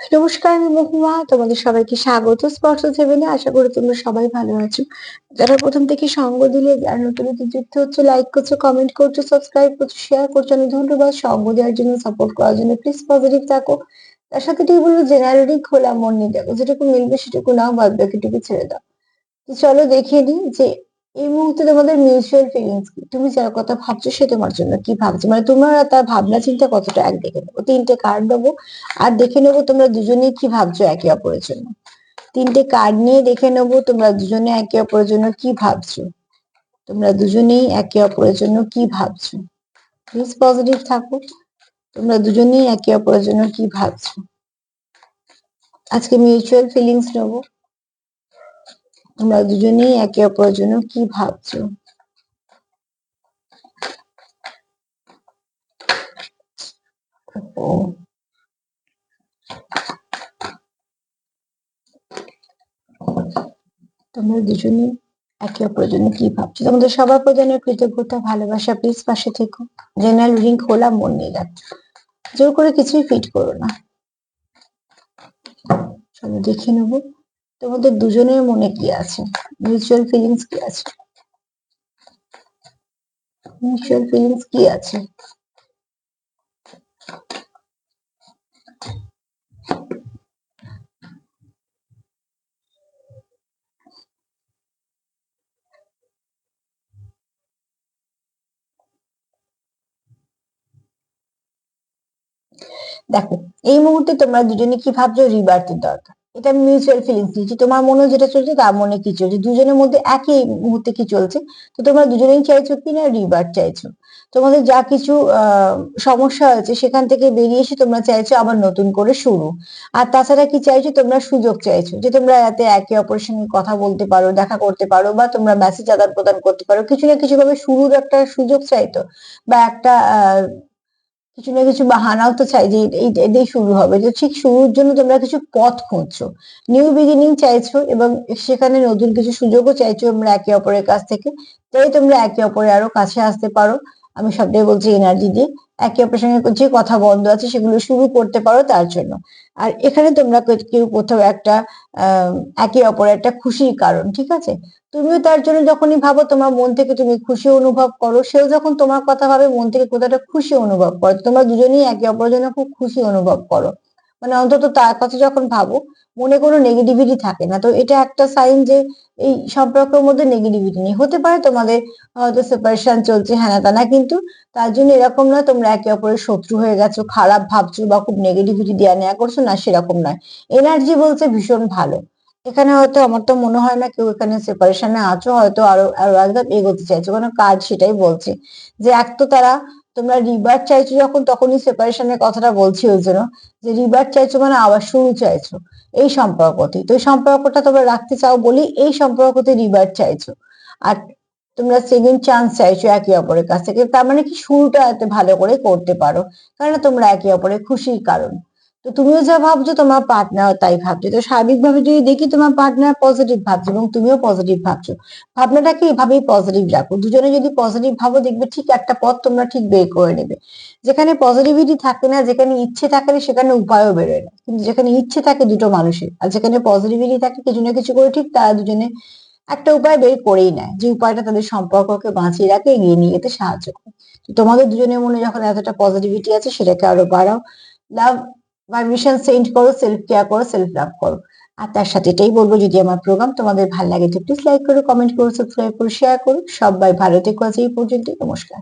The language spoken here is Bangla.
নমস্কার আমি মহুয়া। তোমাদের সবাইকে স্বাগত স্পর্শ সেভেনে আশা করি তোমরা সবাই ভালো আছো। যারা প্রথম থেকে সঙ্গ দিলে যারা নতুন যুক্ত হচ্ছে লাইক করছ কমেন্ট করছ সাবস্ক্রাইব করছ শেয়ার করছ, অনেক ধন্যবাদ। সঙ্গ দেওয়ার জন্য সাপোর্ট করার জন্য প্লিজ পজিটিভ থাকো। তার সাথে ঠিক বলব জেনারেলি খোলা মন নিয়ে দেখো, যেটুকু মিলবে সেটুকু নাও বাদ বাকিটুকু ছেড়ে দাও। তো চলো দেখিয়ে নিই যে এই মুহূর্তে তোমাদের মিউচুয়াল ফিলিংস কি? তুমি যার কথা ভাবছ সে তোমার জন্য কি ভাবছ? মানে তোমার তার ভাবনা চিন্তা কতটা এক দেখে নেব? তিনটে কার্ড নেব আর দেখে নেব তোমরা দুজনেই কি ভাবছ একে অপরের জন্য। তিনটে কার্ড নিয়ে দেখে নেব তোমরা দুজনে একে অপরের জন্য কি ভাবছ? তোমরা দুজনেই একে অপরের জন্য কি ভাবছ? প্লিজ পজিটিভ থাকো। তোমরা দুজনেই একে অপরের জন্য কি ভাবছ? আজকে মিউচুয়াল ফিলিংস নেব। তোমরা দুজনেই একে অপরের জন্য কি ভাবছ? তোমরা দুজনেই একে অপরের জন্য কি ভাবছ? তোমাদের সবার প্রয়োজনে কৃতজ্ঞতা, ভালোবাসা প্লিজ পাশে থেকো। জেনারেল রিং খোলা, মন নিয়ে রাখো জোর করে কিছুই ফিট করো না। চলো দেখে নেব। তোমাদের দুজনের মনে কি আছে? মিউচুয়াল ফিলিংস কি আছে? মিউচুয়াল ফিলিংস কি আছে? দেখো, এই মুহূর্তে তোমরা দুজনে কি ভাবছ? রিবার্থের দরকার। এটা মিউচুয়াল ফিলিংস দিচ্ছি তোমার মনে যেটা চলছে, তার মনে কি চলছে? দুজনের মধ্যে একই মুহূর্তে কি চলছে? তো তোমরা দুজনেই চাইছো কি না রিবার্ট চাইছো। তোমাদের যা কিছু সমস্যা হয়েছে, সেখান থেকে বেরিয়ে এসে তোমরা চাইছো আবার নতুন করে শুরু। আর তাছাড়া কি চাইছো, তোমরা সুযোগ চাইছো যে তোমরা এতে একে অপরের সঙ্গে কথা বলতে পারো, দেখা করতে পারো, বা তোমরা মেসেজ আদান প্রদান করতে পারো। কিছু না কিছু ভাবে শুরুর একটা সুযোগ চাইতো, বা একটা, আহ কিছু না কিছু বাহানাও তো চাই যে এটাই শুরু হবে। যে ঠিক শুরুর জন্য তোমরা কিছু পথ খুঁজছো। নিউ বিগিনিং চাইছো এবং সেখানে নতুন কিছু সুযোগও চাইছো তোমরা একে অপরের কাছ থেকে। তাই তোমরা একে অপরের আরও কাছে আসতে পারো। আমি সবটাই বলছি এনার্জি দিয়ে। একে অপরের সঙ্গে যে কথা বন্ধ আছে সেগুলো শুরু করতে পারো তার জন্য। আর এখানে তোমরা কেউ কোথাও একটা একে অপরের একটা খুশির কারণ, ঠিক আছে? তুমিও তার জন্য যখনই ভাবো তোমার মন থেকে তুমি খুশি অনুভব করো, সেও যখন তোমার কথা ভাবে মন থেকে কোথাও একটা খুশি অনুভব করো, তোমরা দুজনেই একে অপরের জন্য খুব খুশি অনুভব করো। মানে অন্তত তার কথা যখন ভাবো, মনে কোনো নেগেটিভিটি থাকে না। তো এটা একটা সাইন যে এই সম্পর্কের মধ্যে নেগেটিভিটি নেই। হতে পারে তোমাদের হয়তো সেপারেশন চলছে হ্যাঁ না, কিন্তু তার জন্য এরকম নয়, তোমরা একে অপরের শত্রু হয়ে গেছো, খারাপ ভাবছ বা খুব নেগেটিভিটি দেওয়া নেওয়া করছ, না, সেরকম নয়। এনার্জি বলছে ভীষণ ভালো। এখানে হয়তো আমার তো মনে হয় না কেউ এখানে সেপারেশনে আছো, হয়তো আরও আরও একদম এগোতে চাইছো। কারণ কাজ সেটাই বলছে। যে এক তো তারা, তোমরা রিবার চাইছো যখন, তখনই সেপারেশনের কথাটা বলছি ওই জন্য। যে রিবার চাইছো মানে আবার শুরু চাইছো। এই সম্পর্কতে তো এই সম্পর্কটা তোমরা রাখতে চাও বলি এই সম্পর্কতে রিবার চাইছো। আর তোমরা সেকেন্ড চান্স চাইছো একে অপরের কাছ থেকে। তার মানে কি শুরুটা এত ভালো করে করতে পারো। কারণ তোমরা একে অপরের খুশির কারণ। তো তুমিও যা ভাবছ তোমার পার্টনার তাই ভাবছে। তো স্বাভাবিকভাবে যদি দেখি তোমার পার্টনার পজিটিভ ভাবছে এবং তুমিও পজিটিভ ভাবছ ভাবনাটাকে এভাবেই পজিটিভ রাখো। দুজনে যদি পজিটিভ ভাবো, দেখবে ঠিক একটা পথ তোমরা ঠিক বের করে নেবে। যেখানে পজিটিভিটি থাকে না, যেখানে ইচ্ছে থাকে না, সেখানে উপায়ও বেরোয় না। কিন্তু যেখানে ইচ্ছে থাকে দুটো মানুষের, আর যেখানে পজিটিভিটি থাকে কিছু না কিছু করে ঠিক তারা দুজনে একটা উপায় বের করেই নেয়, যে উপায়টা তাদের সম্পর্ককে বাঁচিয়ে রাখে, এগিয়ে নিয়ে যেতে সাহায্য করে। তোমাদের দুজনের মনে যখন এতটা পজিটিভিটি আছে, সেটাকে আরও বাড়াও। লাভ ভাইব্রেশন সেন্ড করো সেলফ কেয়ার করো সেলফ লাভ করো। আর তার সাথে এটাই বলব, যদি আমার প্রোগ্রাম তোমাদের ভালো লাগে তো প্লিজ লাইক করো কমেন্ট করো সাবস্ক্রাইব করো শেয়ার করো। সবাই ভালো থেকো আজ এই পর্যন্ত নমস্কার।